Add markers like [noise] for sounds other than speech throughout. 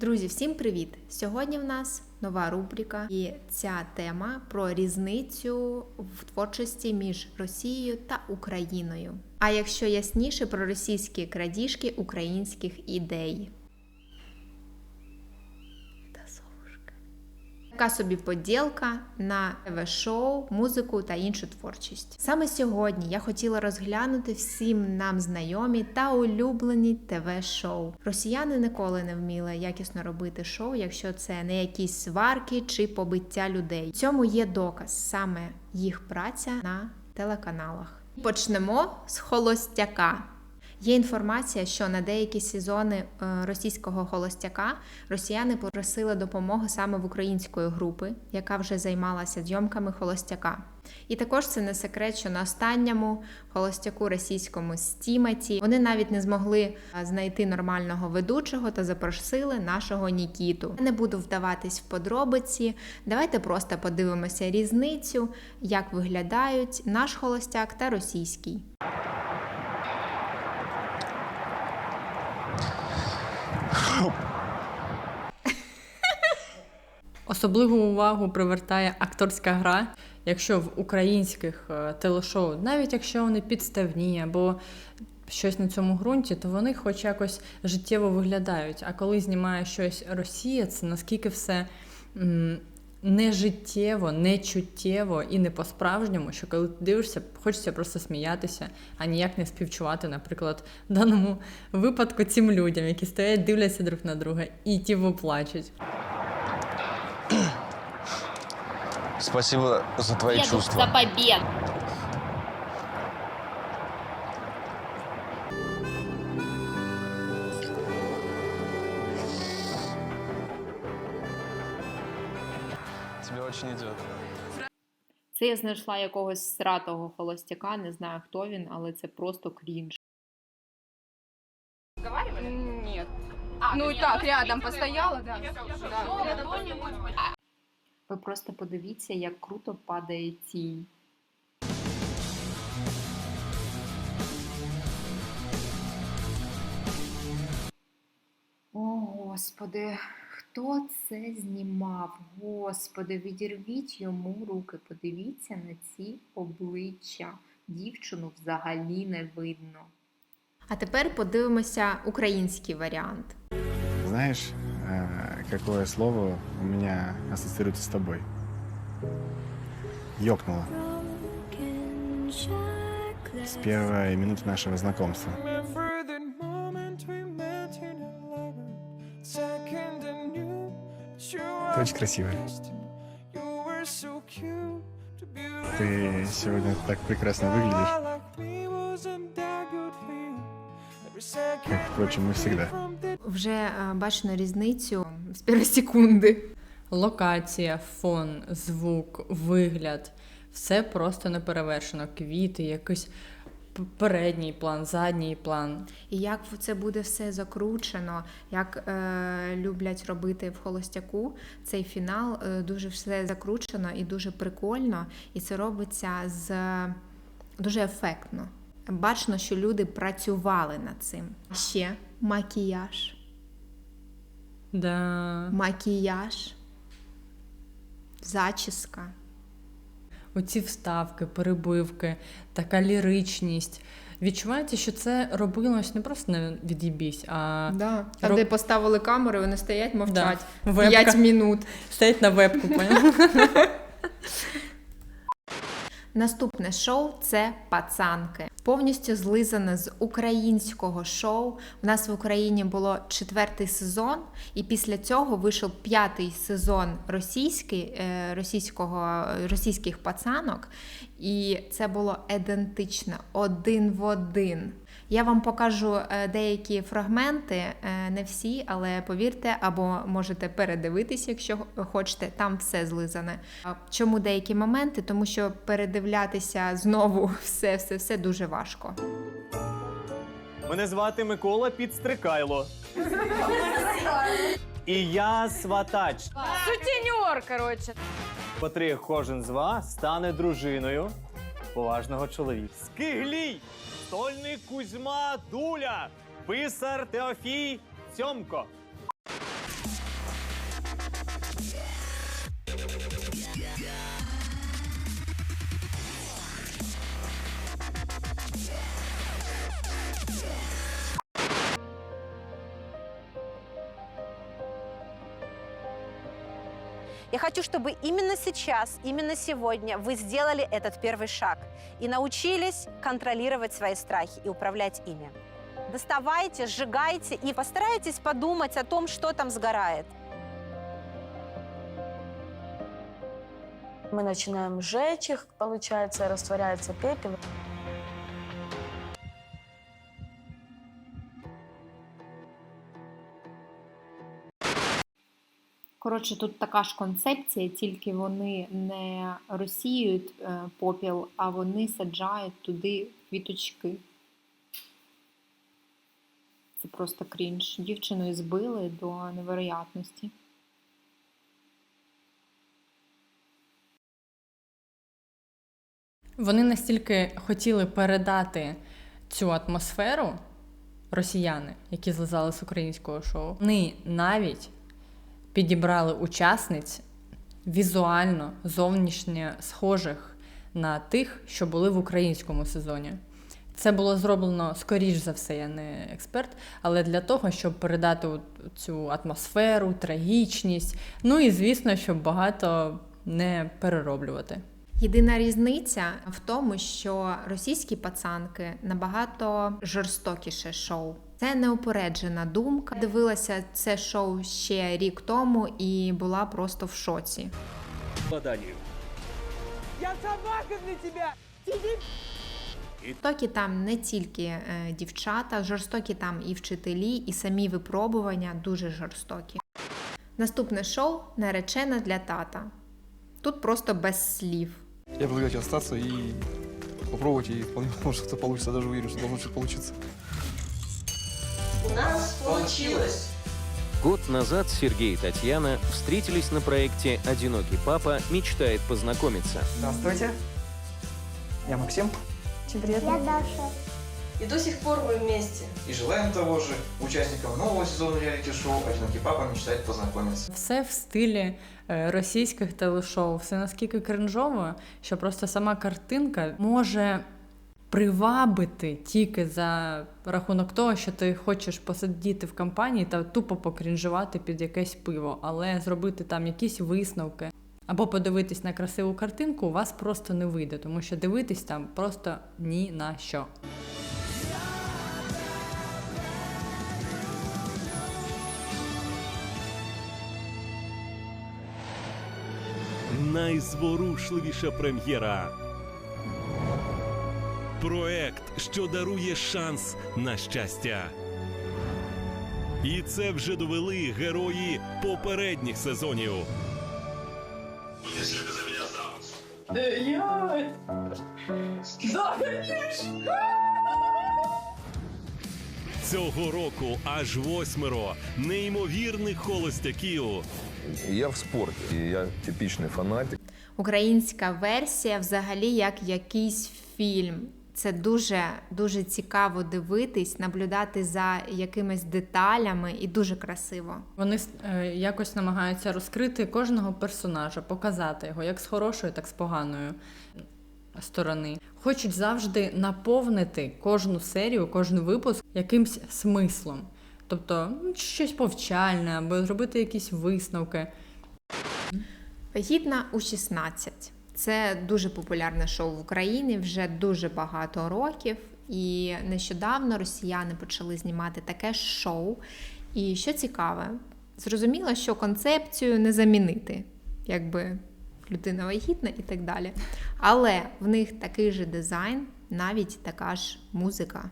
Друзі, всім привіт! Сьогодні в нас нова рубрика, і ця тема про різницю в творчості між Росією та Україною. А якщо ясніше про російські крадіжки українських ідей. Та совушка. Така собі поділка на ТВ-шоу, музику та іншу творчість. Саме сьогодні я хотіла розглянути всім нам знайомі та улюблені ТВ-шоу. Росіяни ніколи не вміли якісно робити шоу, якщо це не якісь сварки чи побиття людей. Цьому є доказ саме їх праця на телеканалах. Почнемо з холостяка. Є інформація, що на деякі сезони е, російського холостяка росіяни попросили допомоги саме в української групи, яка вже займалася зйомками холостяка. І також це не секрет, що на останньому холостяку російському стіматі вони навіть не змогли е, знайти нормального ведучого та запросили нашого Нікіту. Я не буду вдаватись в подробиці. Давайте просто подивимося різницю, як виглядають наш холостяк та російський. Особливу увагу привертає акторська гра. Якщо в українських е, телешоу, навіть якщо вони підставні або щось на цьому ґрунті, то вони хоч якось життєво виглядають. А коли знімає щось Росія, це наскільки все м, не життєво, не чуттєво і не по-справжньому, що коли ти дивишся, хочеться просто сміятися, а ніяк не співчувати, наприклад, в даному випадку цим людям, які стоять, дивляться друг на друга і тіво плачуть. Спасибо за твои Еду чувства. за побед. Тебе очень идет. Це я знайшла якогось сратого холостяка, не знаю хто він, але це просто крінж. Нет. ну так, рядом постояла, да. Ви просто подивіться, як круто падає тінь. О, Господи, хто це знімав? Господи, відірвіть йому руки, подивіться на ці обличчя. Дівчину взагалі не видно. А тепер подивимося український варіант. Знаешь, э, Э, какое слово у меня ассоциируется с тобой. Ёкнуло. С первой минуты нашего знакомства. Ты очень красивая. Ты сегодня так прекрасно выглядишь. Как, впрочем, мы всегда. Вже е, бачено різницю з першої секунди. Локація, фон, звук, вигляд все просто неперевершено. Квіти, якийсь передній план, задній план. І як це буде все закручено, як е, люблять робити в холостяку, цей фінал е, дуже все закручено і дуже прикольно, і це робиться з дуже ефектно. Бачно, що люди працювали над цим. Ще макіяж, Да. макіяж, зачіска. Оці вставки, перебивки, така ліричність. Відчувається, що це робилось не просто на від'їбісь, а Да. Там, Роб- де поставили камеру, вони стоять, мовчать Да. Вебка. 5 минут. стоять на вебку. поняв? Наступне шоу це пацанки. Повністю злизане з українського шоу. У нас в Україні було четвертий сезон, і після цього вийшов п'ятий сезон російський, е, російського, російських пацанок. І це було ідентично, один в один. Я вам покажу е, деякі фрагменти, е, не всі, але повірте, або можете передивитись, якщо хочете. Там все злизане. Чому деякі моменти? Тому що передивлятися знову [laughs] все, все, все дуже важко. Мене звати Микола Підстрикайло. І я сватач, Сутенер, короче. котрий кожен з вас стане дружиною поважного чоловіка. Скиглій! Стольник Кузьма Дуля! Писар Теофій Цьомко. Хочу, чтобы именно сейчас, именно сегодня вы сделали этот первый шаг и научились контролировать свои страхи и управлять ими. Доставайте, сжигайте и постарайтесь подумать о том, что там сгорает. Мы начинаем сжечь их, получается, растворяется пепел. Коротше, тут така ж концепція, тільки вони не розсіюють е, попіл, а вони саджають туди квіточки. Це просто крінж. Дівчину збили до невероятності. Вони настільки хотіли передати цю атмосферу росіяни, які злизали з українського шоу. Вони навіть підібрали учасниць візуально зовнішньо схожих на тих, що були в українському сезоні. Це було зроблено скоріш за все, я не експерт, але для того, щоб передати цю атмосферу, трагічність. Ну і звісно, щоб багато не перероблювати. Єдина різниця в тому, що російські пацанки набагато жорстокіше шоу. Це неупереджена думка. Дивилася це шоу ще рік тому і була просто в шоці. Жорстокі там не тільки е, дівчата, жорстокі там і вчителі, і самі випробування дуже жорстокі. Наступне шоу наречена для тата. Тут просто без слів. Я предлагаю тебе остаться и попробовать, и вполне [laughs] может что получится, даже уверен, что должно что получиться. Год назад Сергей и Татьяна встретились на проекте «Одинокий папа мечтает познакомиться». Здравствуйте. Я Максим. Очень приятно. И до сих пор мы вместе. И желаем того же участникам нового сезона реалити-шоу «Одинокий папа мечтает познакомиться». Все в стилі е, російських телешоу, все наскільки кринжово, що просто сама картинка може привабити тільки за рахунок того, що ти хочеш посидіти в компанії та тупо покрінжувати під якесь пиво, але зробити там якісь висновки. Або подивитись на красиву картинку у вас просто не вийде, тому що дивитись там просто ні на що. Найзворушливіша прем'єра. Проект, що дарує шанс на щастя. І це вже довели герої попередніх сезонів. Цього року аж восьмеро неймовірних холостяків. Я в спорте, и я типичный фанатик. Українська версія взагалі як якийсь фільм. Це дуже дуже цікаво дивитись, наблюдати за якимись деталями і дуже красиво. Вони е, якось намагаються розкрити кожного персонажа, показати його як з хорошої, так з поганої сторони. Хочуть завжди наповнити кожну серію, кожен випуск якимсь смислом. Тобто ну, щось повчальне, або зробити якісь висновки. Вагітна у 16. Це дуже популярне шоу в Україні вже дуже багато років. І нещодавно росіяни почали знімати таке шоу. І що цікаве, зрозуміло, що концепцію не замінити, якби людина вагітна і так далі. Але в них такий же дизайн, навіть така ж музика.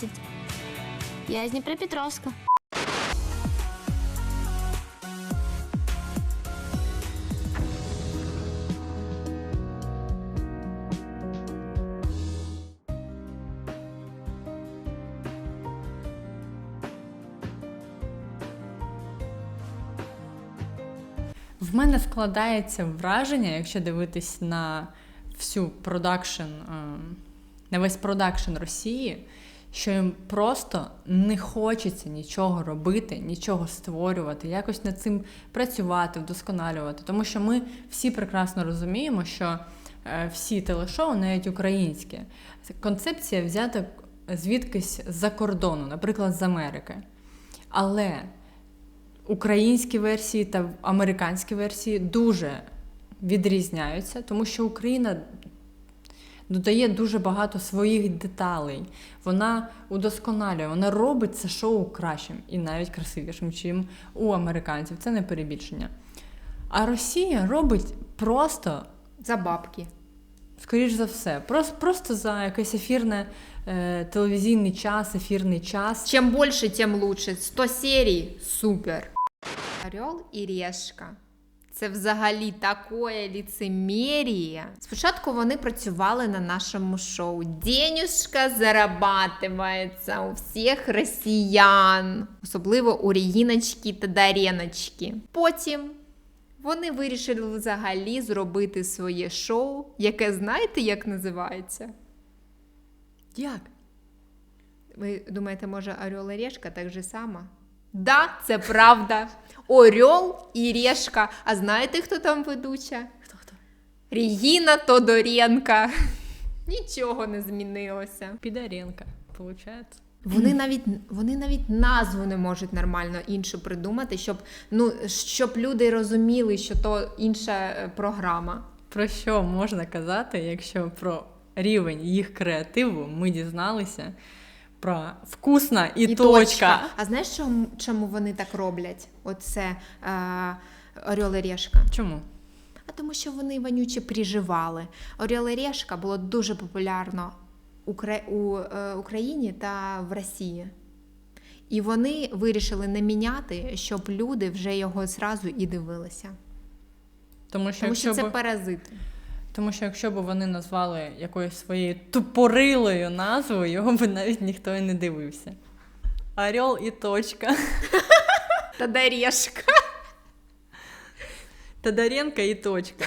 17. Я з Дніпропетровська. В мене складається враження, якщо дивитись на всю продакшн, ем, на весь продакшн Росії що їм просто не хочеться нічого робити, нічого створювати, якось над цим працювати, вдосконалювати. Тому що ми всі прекрасно розуміємо, що е, всі телешоу, навіть українські, концепція взята звідкись з-за кордону, наприклад, з Америки. Але українські версії та американські версії дуже відрізняються, тому що Україна додає дуже багато своїх деталей. Вона удосконалює, вона робить це шоу кращим і навіть красивішим, ніж у американців. Це не перебільшення. А Росія робить просто, За бабки. скоріш за все, просто, просто за якийсь ефірне е, телевізійний час, ефірний час. Чем больше, тем лучше. 100 серій супер. Орел і Решка. Це взагалі такое ліцемір'я. Спочатку вони працювали на нашому шоу. Денюшка зарабатывається у всіх росіян, особливо у Регіночки та Дареночки. Потім вони вирішили взагалі зробити своє шоу, яке знаєте, як називається? Як? Ви думаєте, може Орел і Решка так же само? Да, це правда. Орел і Решка. А знаєте, хто там ведуча? Хто хто? Регіна Тодоренка. Нічого не змінилося. Підаренка, виходить. Вони навіть, вони навіть назву не можуть нормально іншу придумати, щоб, ну, щоб люди розуміли, що то інша е, програма. Про що можна казати, якщо про рівень їх креативу ми дізналися про вкусна і, точка. А знаєш, чому, чому вони так роблять? Оце е, Орел і Решка. Чому? А тому що вони вонюче приживали. Орел і Решка було дуже популярно у е, Україні та в Росії. І вони вирішили не міняти, щоб люди вже його зразу і дивилися. Тому що, Тому що це б, паразити. Тому що якщо б вони назвали якоюсь своєю тупорилою назвою, його б навіть ніхто і не дивився. Орел і точка. Та де Решка? Тодоренко і точка.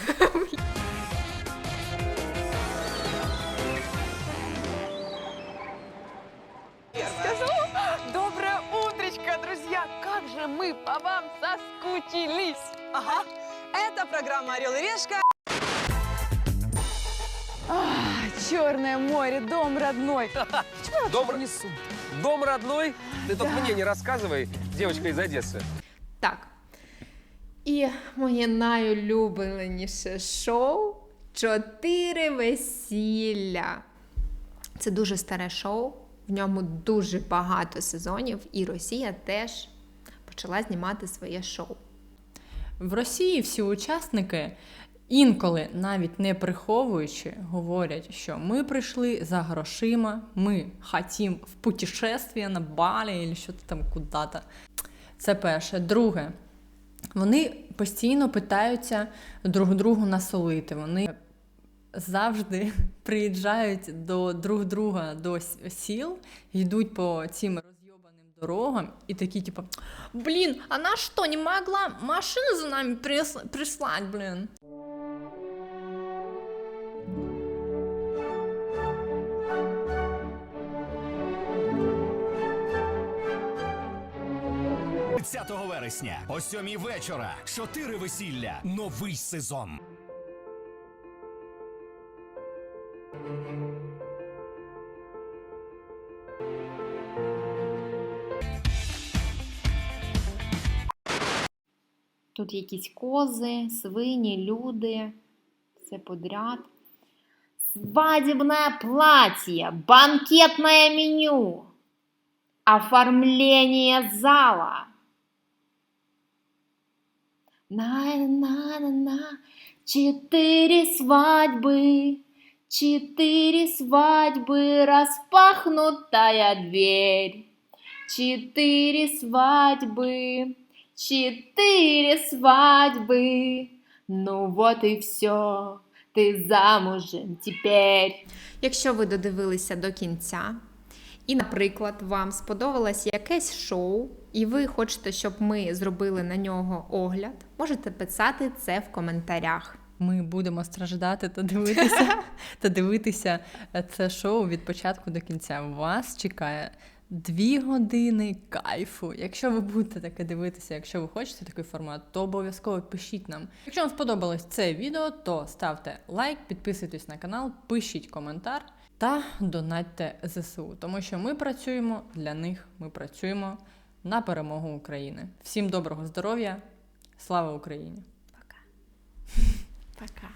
Доброе утречко, друзья! Как же мы по вам соскучились! Ага, это программа «Орел и Решка». Черное море, дом родной. [laughs] Дом, дом родной? Ты только мне не рассказывай, девочка из Одессы. Так. І моє найулюбленіше шоу Чотири весілля. Це дуже старе шоу. В ньому дуже багато сезонів, і Росія теж почала знімати своє шоу. В Росії всі учасники інколи, навіть не приховуючи, говорять, що ми прийшли за грошима, ми хотім в путешествие на Балі або що там куди-то. Це перше. Друге, вони постійно питаються друг другу насолити. Вони завжди [laughs] приїжджають до друг друга до сіл, йдуть по цим розйобаним дорогам і такі, типу, блін, она що, не могла машину за нами прис- прислать, блін? – 30 вересня о 7 вечора. Чотири весілля. Новий сезон. Тут якісь кози, свині, люди, все подряд. Свадебное платье, банкетное меню, оформление зала. На-на-на-на, четыре свадьбы, четыре свадьбы, распахнутая дверь. Четыре свадьбы, четыре свадьбы. Ну вот і все. Ти замужем тепер. Якщо ви додивилися до кінця, і, наприклад, вам сподобалось якесь шоу, і ви хочете, щоб ми зробили на нього огляд, можете писати це в коментарях. ми будемо страждати та дивитися, [laughs] та дивитися це шоу від початку до кінця. Вас чекає дві години кайфу. Якщо ви будете таке дивитися, якщо ви хочете такий формат, то обов'язково пишіть нам. Якщо вам сподобалось це відео, то ставте лайк, підписуйтесь на канал, пишіть коментар та донатьте ЗСУ, тому що ми працюємо для них, ми працюємо на перемогу України. Всім доброго здоров'я! Слава Україні! Пока.